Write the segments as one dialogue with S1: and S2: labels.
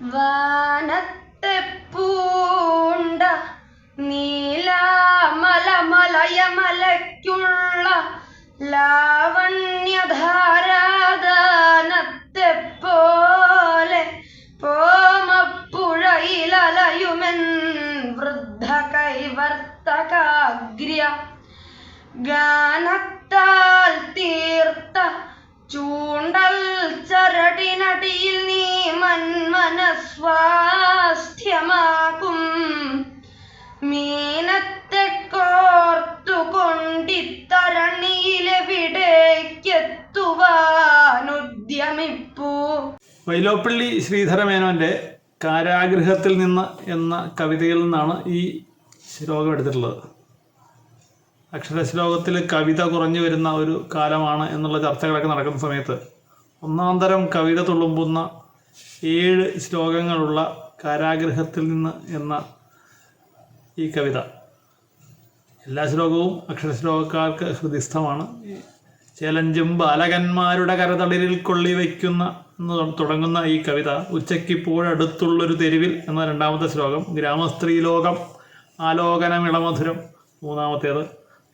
S1: വാനത്തെ പൂണ്ട നീലാമലമലയമലയ്ക്കുള്ള ലാവണ്യധാരാദാനത്തെ മന്മനസ്വാസ്ഥ്യമാക്കും മീനത്തെ കോർത്തുകൊണ്ടിത്തരണിയിലെവിടേക്കെത്തുവാനുദ്യമിപ്പൂ.
S2: വൈലോപ്പള്ളി ശ്രീധരമേനോന്റെ കാരാഗ്രഹത്തിൽ നിന്ന് എന്ന കവിതയിൽ നിന്നാണ് ഈ ശ്ലോകം എടുത്തിട്ടുള്ളത്. അക്ഷരശ്ലോകത്തിൽ കവിത കുറഞ്ഞു വരുന്ന ഒരു കാലമാണ് എന്നുള്ള ചർച്ചകളൊക്കെ നടക്കുന്ന സമയത്ത് ഒന്നാം തരം കവിത തുളുമ്പുന്ന ഏഴ് ശ്ലോകങ്ങളുള്ള കാരാഗ്രഹത്തിൽ നിന്ന് എന്ന ഈ കവിത. എല്ലാ ശ്ലോകവും അക്ഷരശ്ലോകക്കാർക്ക് ഹൃദിസ്ഥമാണ് ചേലഞ്ചും ബാലകന്മാരുടെ കരതളിരിൽ കൊള്ളി വയ്ക്കുന്ന എന്ന് തുടങ്ങുന്ന ഈ കവിത ഉച്ചയ്ക്കിപ്പോഴടുത്തുള്ളൊരു തെരുവിൽ എന്ന രണ്ടാമത്തെ ശ്ലോകം ഗ്രാമസ്ത്രീലോകം ആലോകനമിളമധുരം മൂന്നാമത്തേത്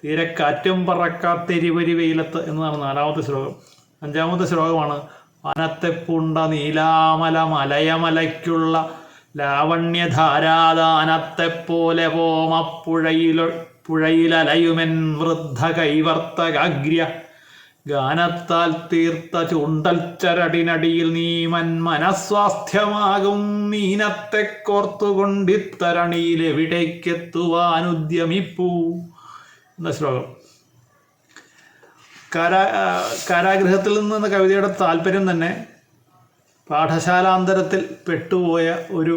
S2: തീരെ കാറ്റും പറക്കാത്തെരിവരി വെയിലത്ത് എന്നതാണ് നാലാമത്തെ ശ്ലോകം. അഞ്ചാമത്തെ ശ്ലോകമാണ് വനത്തെ പൂണ്ട നീലാമല മലയമലയ്ക്കുള്ള ലാവണ്യധാരാദാനത്തെ പോലെ പോമപ്പുഴയിലൊ പുഴയിലലയുമെൻ വൃദ്ധ കൈവർത്തകാഗ്ര്യ ഗാനത്താൽ തീർത്ത ചുണ്ടൽ ചരടിനടിയിൽ നീ മനസ്വാസ്ഥ്യമാകും മീനത്തെ കോർത്തുകൊണ്ടിത്തരണിയിലെവിടേക്കെത്തുവാനുദ്യമിപ്പൂ എന്ന ശ്ലോകം. കാരാ കാരാഗ്രഹത്തിൽ നിന്നെന്ന കവിതയുടെ താല്പര്യം തന്നെ പാഠശാലാന്തരത്തിൽ പെട്ടുപോയ ഒരു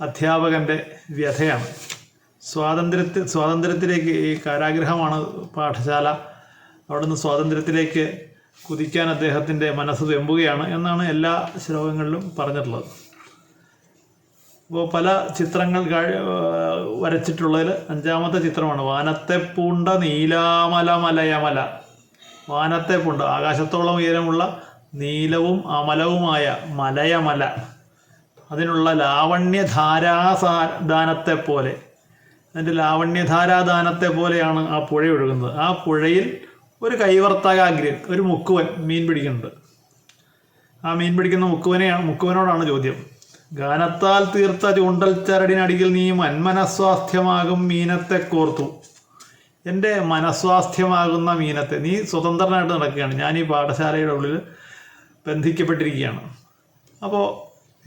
S2: അധ്യാപകന്റെ വ്യഥയാണ്. സ്വാതന്ത്ര്യത്തിൽ സ്വാതന്ത്ര്യത്തിലേക്ക് ഈ കാരാഗ്രഹമാണ് പാഠശാല അവിടെ നിന്ന് സ്വാതന്ത്ര്യത്തിലേക്ക് കുതിക്കാൻ അദ്ദേഹത്തിന്റെ മനസ്സ് വെമ്പുകയാണ് എന്നാണ് എല്ലാ ശ്ലോകങ്ങളിലും പറഞ്ഞിട്ടുള്ളത്. അപ്പോൾ പല ചിത്രങ്ങൾ വരച്ചിട്ടുള്ളതിൽ അഞ്ചാമത്തെ ചിത്രമാണ് വാനത്തെ പൂണ്ട നീലാമല മലയമല വാനത്തെ പുണ്ട് ആകാശത്തോളം ഉയരമുള്ള നീലവും അമലവുമായ മലയമല. അതിനുള്ള ലാവണ്യധാരാസാദാനത്തെ പോലെ അതിന്റെ ലാവണ്യധാരാദാനത്തെ പോലെയാണ് ആ പുഴ ഒഴുകുന്നത്. ആ പുഴയിൽ ഒരു കൈവർത്തകാഗ്രൻ ഒരു മുക്കുവൻ മീൻ പിടിക്കുന്നുണ്ട്. ആ മീൻ പിടിക്കുന്ന മുക്കുവനെയാണ് മുക്കുവനോടാണ് ചോദ്യം. ഗാനത്താൽ തീർത്ത ചൂണ്ടൽ ചരടിനടിയിൽ നീ മന്മനസ്വാസ്ഥ്യമാകും മീനത്തെ കോർത്തു. എന്റെ മനസ്വാസ്ഥ്യമാകുന്ന മീനത്തെ. നീ സ്വതന്ത്രനായിട്ട് നടക്കുകയാണ്. ഞാൻ ഈ പാഠശാലയുടെ ഉള്ളിൽ ബന്ധിക്കപ്പെട്ടിരിക്കുകയാണ്. അപ്പോൾ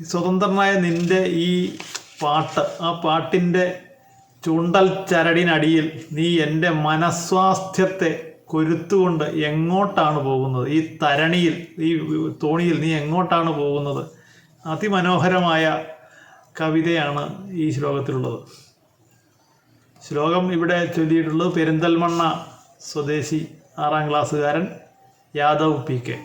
S2: സ്വതന്ത്രനായ നിന്റെ ഈ പാട്ട് ആ പാട്ടിന്റെ ചൂണ്ടൽ ചരടിനടിയിൽ നീ എന്റെ മനസ്വാസ്ഥ്യത്തെ കൊരുത്തുകൊണ്ട് എങ്ങോട്ടാണ് പോകുന്നത്? ഈ തരണിയിൽ ഈ തോണിയിൽ നീ എങ്ങോട്ടാണ് പോകുന്നത്? അതിമനോഹരമായ കവിതയാണ് ഈ ശ്ലോകത്തിലുള്ളത്. ശ്ലോകം ഇവിടെ ചൊല്ലിയിട്ടുള്ളത് പെരിന്തൽമണ്ണ സ്വദേശി ആറാം ക്ലാസ്സുകാരൻ യാദവ് പി കെ.